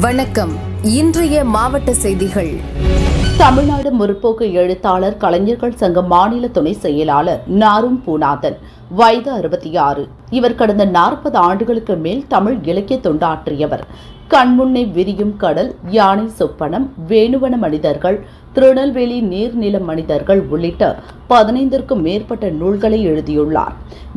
வணக்கம். இன்றைய மாவட்ட செய்திகள். தமிழ்நாடு முற்போக்கு எழுத்தாளர் கலைஞர்கள் சங்க மாநில துணை செயலாளர் நாரும் பூநாதன். வயது அறுபத்தி ஆறு. இவர் கடந்த நாற்பது ஆண்டுகளுக்கு மேல் தமிழ் இலக்கிய தொண்டாற்றியவர். கண்முன்னே விரியும் கடல் யானை சொப்பனம் வேணுவன மனிதர்கள் திருநெல்வேலி நீர்நில மனிதர்கள் உள்ளிட்ட பதினைந்திற்கும் மேற்பட்ட நூல்களை எழுதியுள்ளார்.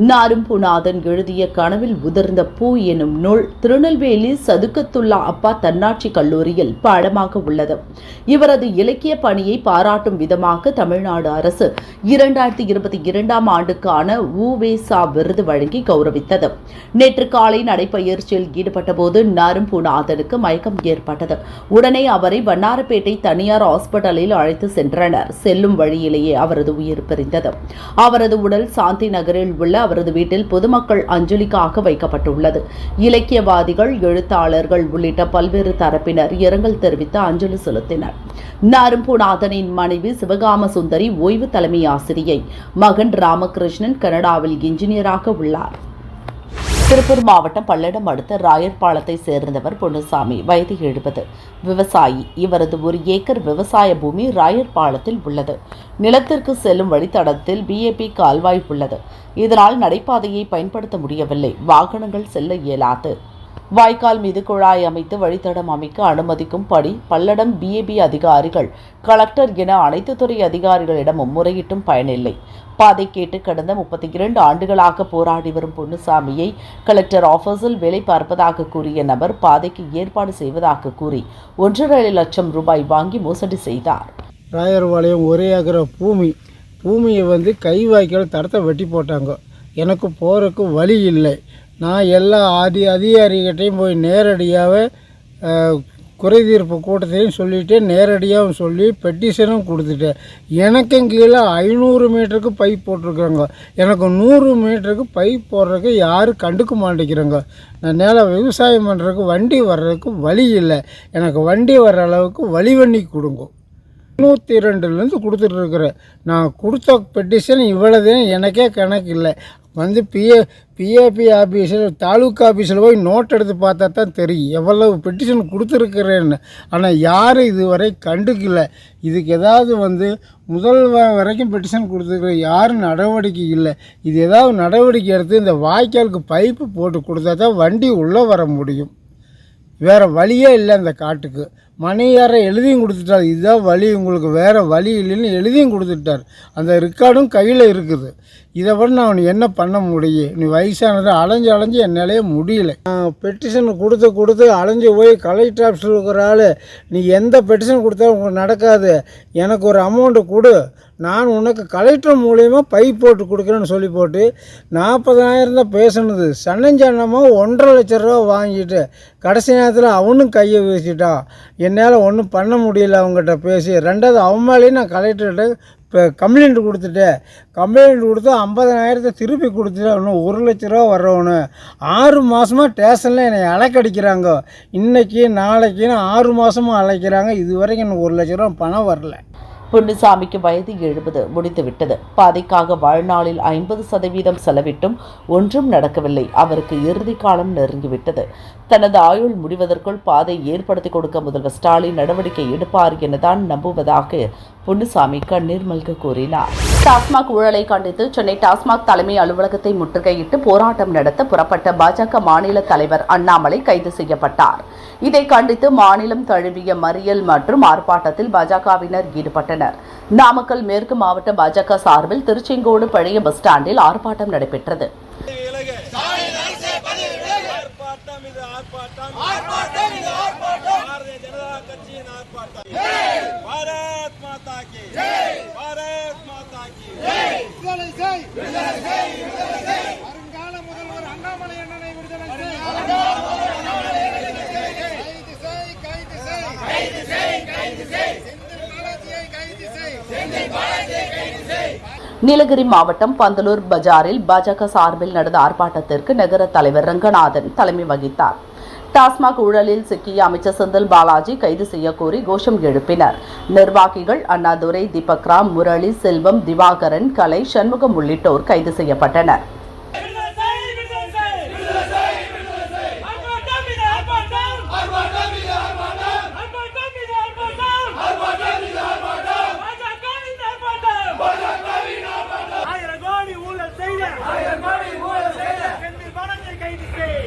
நாரும் பூநாதன் எழுதிய கனவில் உதிர்ந்த பூ எனும் நூல் திருநெல்வேலி சதுக்கத்துல்லா அப்பா தன்னாட்சி கல்லூரியில் பாடமாக உள்ளது. இவரது இலக்கிய பணியை பாராட்டும் விதமாக தமிழ்நாடு அரசு இரண்டாயிரத்தி இருபத்தி இரண்டாம் ஆண்டுக்கான உவேசா விருது வழங்கி கௌ கௌரவித்தது. நேற்று காலை நடைப்பயிற்சியில் ஈடுபட்டபோது நாரும் பூநாதனுக்கு மயக்கம் ஏற்பட்டது. உடனே அவரை வண்ணாரப்பேட்டை தனியார் ஹாஸ்பிட்டலில் அழைத்து சென்றனர். செல்லும் வழியிலேயே அவரது உயிர் பிரிந்தது. அவரது உடல் சாந்தி நகரில் உள்ள அவரது வீட்டில் பொதுமக்கள் அஞ்சலிக்காக வைக்கப்பட்டுள்ளது. இலக்கியவாதிகள் எழுத்தாளர்கள் உள்ளிட்ட பல்வேறு தரப்பினர் இரங்கல் தெரிவித்து அஞ்சலி செலுத்தினர். நரும்பூநாதனின் மனைவி சிவகாம சுந்தரி ஓய்வு தலைமை ஆசிரியை. மகன் ராமகிருஷ்ணன் கனடாவில் இன்ஜினியராக உள்ளார். திருப்பூர் மாவட்டம் பல்லடம் அடுத்த ராயர்பாளத்தை சேர்ந்தவர் பொன்னுசாமி. வயது எழுபது. விவசாயி. இவரது ஒரு ஏக்கர் விவசாய பூமி ராயர்பாளத்தில் உள்ளது. நிலத்திற்கு செல்லும் வழித்தடத்தில் பிஏபி கால்வாய் உள்ளது. இதனால் நடைபாதையை பயன்படுத்த முடியவில்லை. வாகனங்கள் செல்ல இயலாது. வாய்க்கால் மீது குழாய் அமைத்து வழித்தடம் அமைக்க அனுமதிக்கும் படி பல்லடம் பிஏபி அதிகாரிகள் கலெக்டர் என அனைத்து துறை அதிகாரிகளிடமும் முறையிட்டும் பயனில்லை. பாதை கேட்டு கடந்த முப்பத்தி இரண்டு ஆண்டுகளாக போராடி வரும் பொன்னுசாமியை கலெக்டர் ஆஃபீஸில் வேலை பார்ப்பதாக கூறிய நபர் பாதைக்கு ஏற்பாடு செய்வதாக கூறி ஒன்றரை லட்சம் ரூபாய் வாங்கி மோசடி செய்தார். ராயர்பாளையம் ஒரே ஏக்கர பூமி. பூமியை வந்து கை வாய்க்கால் தடத்தை வெட்டி போட்டாங்க. எனக்கு போகிறதுக்கு வழி இல்லை. நான் எல்லா அதி அதிகாரிகிட்டையும் போய் நேரடியாகவே குறைதீர்ப்பு கூட்டத்தையும் சொல்லிவிட்டு நேரடியாகவும் சொல்லி பெட்டிஷனும் கொடுத்துட்டேன். எனக்கும் கீழே ஐநூறு மீட்டருக்கு பைப் போட்டிருக்குறாங்க. எனக்கு நூறு மீட்டருக்கு பைப் போடுறதுக்கு யாரும் கண்டுக்க மாட்டேங்கிறாங்க. நான் நேரம் விவசாயம் பண்ணுறதுக்கு வண்டி வர்றதுக்கு வழி இல்லை. எனக்கு வண்டி வர்ற அளவுக்கு வழி வண்டி கொடுங்க. நூற்றி ரெண்டுலேருந்து கொடுத்துட்ருக்குறேன் நான் கொடுத்த பெட்டிஷன் இவ்வளோதே எனக்கே கணக்கு இல்லை. வந்து பிஏ பிஏபி ஆஃபீஸில் தாலுக்கா ஆஃபீஸில் போய் நோட் எடுத்து பார்த்தா தான் தெரியும். எவ்வளவு பெட்டிஷன் கொடுத்துருக்குறேன்னு. ஆனால் யாரும் இதுவரை கண்டுக்கல. இதுக்கு ஏதாவது வந்து முதல் வரைக்கும் பெட்டிஷன் கொடுத்துருக்குற யாரும் நடவடிக்கை இல்லை. இது ஏதாவது நடவடிக்கை எடுத்து இந்த வாய்க்காலுக்கு பைப்பு போட்டு கொடுத்தா தான் வண்டி உள்ளே வர முடியும். வேறு வழியே இல்லை அந்த காட்டுக்கு. மணியாரை எழுதியும் கொடுத்துட்டார். இதுதான் வழி. உங்களுக்கு வேறு வழி இல்லைன்னு எழுதியும் கொடுத்துட்டார். அந்த ரெக்கார்டும் கையில் இருக்குது. இதை விட நான் அவனுக்கு என்ன பண்ண முடியும்? நீ வயசானது அலைஞ்சு அலைஞ்சு என்னாலே முடியல. பெட்டிஷன் கொடுத்து கொடுத்து அலைஞ்சு போய் கலெக்டர் ஆஃபீஸில் இருக்கிற ஆள் நீ எந்த பெட்டிஷன் கொடுத்தாலும் உங்களுக்கு நடக்காது. எனக்கு ஒரு அமௌண்ட்டு கொடு. நான் உனக்கு கலெக்டர் மூலியமாக பை போட்டு கொடுக்குறேன்னு சொல்லி போட்டு நாற்பதாயிரம் தான் பேசுனது. சன்னஞ்சன்னமாக ஒன்றரை லட்ச ரூபா வாங்கிட்டு கடைசி நேரத்தில் அவனும் கையை வீசிட்டான். என்னால் ஒன்றும் பண்ண முடியல அவங்ககிட்ட பேசி. ரெண்டாவது அவன் மேலேயும் நான் கலெக்டர்கிட்ட இப்போ கம்ப்ளைண்ட் கொடுத்துட்டேன். கம்ப்ளைண்ட் கொடுத்து ஐம்பதனாயிரத்தை திருப்பி கொடுத்துட்டு இன்னும் ஒரு லட்ச ரூபா வர்றவனு ஆறு மாதமாக ஸ்டேஷனில் என்னை அலைக்கடிக்கிறாங்க. இன்றைக்கி நாளைக்குன்னு ஆறு மாதமாக அழைக்கிறாங்க இது வரைக்கும் எனக்கு ஒரு லட்ச ரூபா பணம் வரல. பொன்னுசாமிக்கு வயது எழுபது முடித்துவிட்டது பாதைக்காக வாழ்நாளில் ஐம்பது சதவீதம் செலவிட்டும் ஒன்றும் நடக்கவில்லை. அவருக்கு இறுதி காலம் நெருங்கிவிட்டது. தனது ஆயுள் முடிவதற்குள் பாதை ஏற்படுத்தி கொடுக்க முதல்வர் ஸ்டாலின் நடவடிக்கை எடுப்பார் எனதான் நம்புவதாக பொன்னுசாமி கண்ணீர் மல்க கூறினார். டாஸ்மாக் ஊழலை கண்டித்து சென்னை டாஸ்மாக் தலைமை அலுவலகத்தை முற்றுகையிட்டு போராட்டம் நடத்த புறப்பட்ட பாஜக மாநில தலைவர் அண்ணாமலை கைது செய்யப்பட்டார். இதை கண்டித்து மாநிலம் தழுவிய மறியல் மற்றும் ஆர்ப்பாட்டத்தில் பாஜகவினர் ஈடுபட்டனர். நாமக்கல் மேற்கு மாவட்ட பாஜக சார்பில் திருச்செங்கோடு பழைய பஸ் ஸ்டாண்டில் ஆர்ப்பாட்டம் நடைபெற்றது. ஆர்ப்பாட்டம் பாரத் மாதா கி பாரத் மாதா கி விடுதலை செய் விடுதலை செய் விடுதலை செய் வருங்கால முதல்வர் அண்ணாமலை அண்ணனை விடுதலை செய் கைது செய் கைது செய் கைது செய் கைது செய் செந்தில் பாலாஜியை கைது செய் செந்தில் பாலாஜியை கைது செய் நீலகிரி மாவட்டம் பந்தலூர் பஜாரில் பாஜக சார்பில் நடந்த ஆர்ப்பாட்டத்திற்கு நகர தலைவர் ரங்கநாதன் தலைமை வகித்தார். டாஸ்மாக் ஊழலில் சிக்கிய அமைச்சர் செந்தில் பாலாஜி கைது செய்யக்கோரி கோஷம் எழுப்பினர். நிர்வாகிகள் அண்ணாதுரை தீபக் ராம் முரளி செல்வம் திவாகரன் கலை சண்முகம் உள்ளிட்டோர் கைது செய்யப்பட்டனர் விடுதலை செய் விடுதலை செய் விடுதலை செய் விடுதலை செய் ஆர்ப்பாட்டம் இது ஆர்ப்பாட்டம் ஆர்ப்பாட்டம் இது ஆர்ப்பாட்டம் பாஜகவின் மாநில தலைவர் அண்ணாமலை கைது செய்த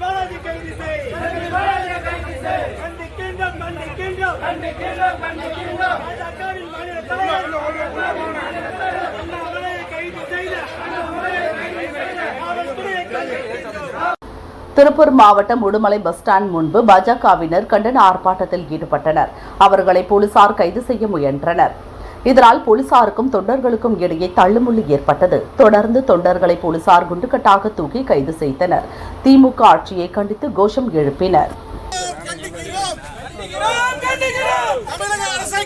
காவல்துறையை கைது திருப்பூர் மாவட்டம் உடுமலை பஸ் ஸ்டாண்ட் முன்பு பாஜகவினர் கண்டன ஆர்ப்பாட்டத்தில் ஈடுபட்டனர். அவர்களை போலீசார் கைது செய்ய முயன்றனர். இதனால் போலீசாருக்கும் தொண்டர்களுக்கும் இடையே தள்ளுமுள்ளு ஏற்பட்டது. தொடர்ந்து தொண்டர்களை போலீசார் குண்டுக்கட்டாக தூக்கி கைது செய்தனர். திமுக ஆட்சியை கண்டித்து கோஷம் எழுப்பினர் கண்டிக்கிறோம் கண்டிக்கிறோம் தமிழக அரசை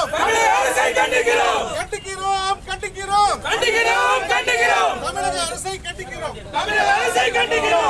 கண்டிக்கிறோம். தமிழக அரசை கண்டிக்கிறோம். கண்டிக்கிறோம் கண்டிக்கிறோம். கண்டிக்கிறோம் கண்டிக்கிறோம். தமிழக அரசை கண்டிக்கிறோம். தமிழக அரசை கண்டிக்கிறோம்.